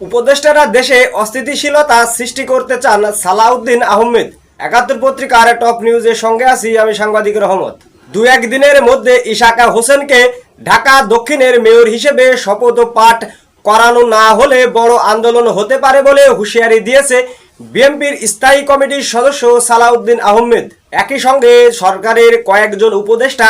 উপদেষ্টারা দেশে অস্থিতিশীলতা সৃষ্টি করতে চান সালাউদ্দিন আহমেদ। একাত্তর পত্রিকার টপ নিউজের সঙ্গে আছি আমি সাংবাদিক রহমত। দু একদিনের মধ্যে ইশাকা হোসেনকে ঢাকা দক্ষিণের মেয়র হিসেবে শপথ পাঠ করানো না হলে বড় আন্দোলন হতে পারে বলে হুঁশিয়ারি দিয়েছে বিএনপির স্থায়ী কমিটির সদস্য সালাউদ্দিন আহমেদ। একই সঙ্গে সরকারের কয়েকজন উপদেষ্টা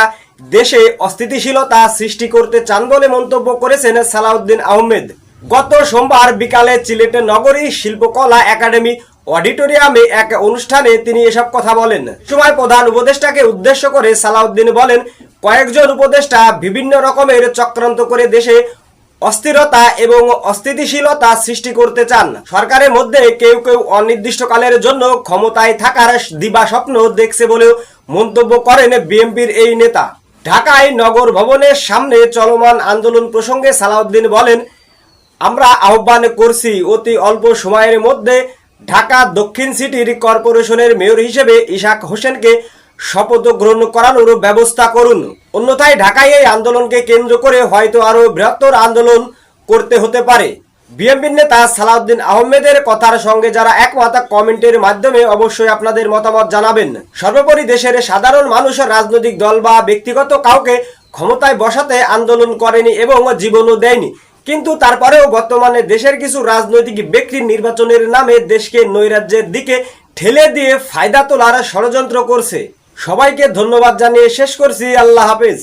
দেশে অস্থিতিশীলতা সৃষ্টি করতে চান বলে মন্তব্য করেছেন সালাউদ্দিন আহমেদ। গত সোমবার বিকালে সিলেটের নগরী শিল্পকলা একাডেমি অডিটোরিয়ামে এক অনুষ্ঠানে তিনি এসব কথা বলেন। সময় প্রধান উপদেষ্টাকে উদ্দেশ্য করে সালাউদ্দিন বলেন, কয়েকজন উপদেষ্টা বিভিন্ন রকমের চক্রান্ত করে দেশে অস্থিরতা এবং অস্থিতিশীলতা সৃষ্টি করতে চান। সরকারের মধ্যে কেউ কেউ অনির্দিষ্টকালের জন্য ক্ষমতায় থাকার দিবা স্বপ্ন দেখছে বলেও মন্তব্য করেন বিএনপির এই নেতা। ঢাকায় নগর ভবনের সামনে চলমান আন্দোলন প্রসঙ্গে সালাউদ্দিন বলেন আমরা আহ্বান করছি অতি অল্প সময়ের মধ্যে ঢাকা দক্ষিণ সিটির কর্পোরেশনের মেয়র হিসেবে ইশাক হোসেনকে শপথ গ্রহণ করানোর ব্যবস্থা করুন। অন্যথায় ঢাকায় এই আন্দোলনকে কেন্দ্র করে হয়তো আরও বৃহত্তর আন্দোলন করতে হতে পারে। বিএনপির নেতা সালাউদ্দিন আহমেদের কথার সঙ্গে যারা একমত, কমেন্টের মাধ্যমে অবশ্যই আপনাদের মতামত জানাবেন। সর্বোপরি দেশের সাধারণ মানুষ, রাজনৈতিক দল বা ব্যক্তিগত কাউকে ক্ষমতায় বসাতে আন্দোলন করেনি এবং জীবনও দেয়নি। কিন্তু তারপরেও বর্তমানে দেশের কিছু রাজনৈতিক ব্যক্তির নির্বাচনের নামে দেশকে নৈরাজ্যের দিকে ঠেলে দিয়ে ফায়দা তোলার ষড়যন্ত্র করছে। সবাইকে ধন্যবাদ জানিয়ে শেষ করছি। আল্লাহ হাফেজ।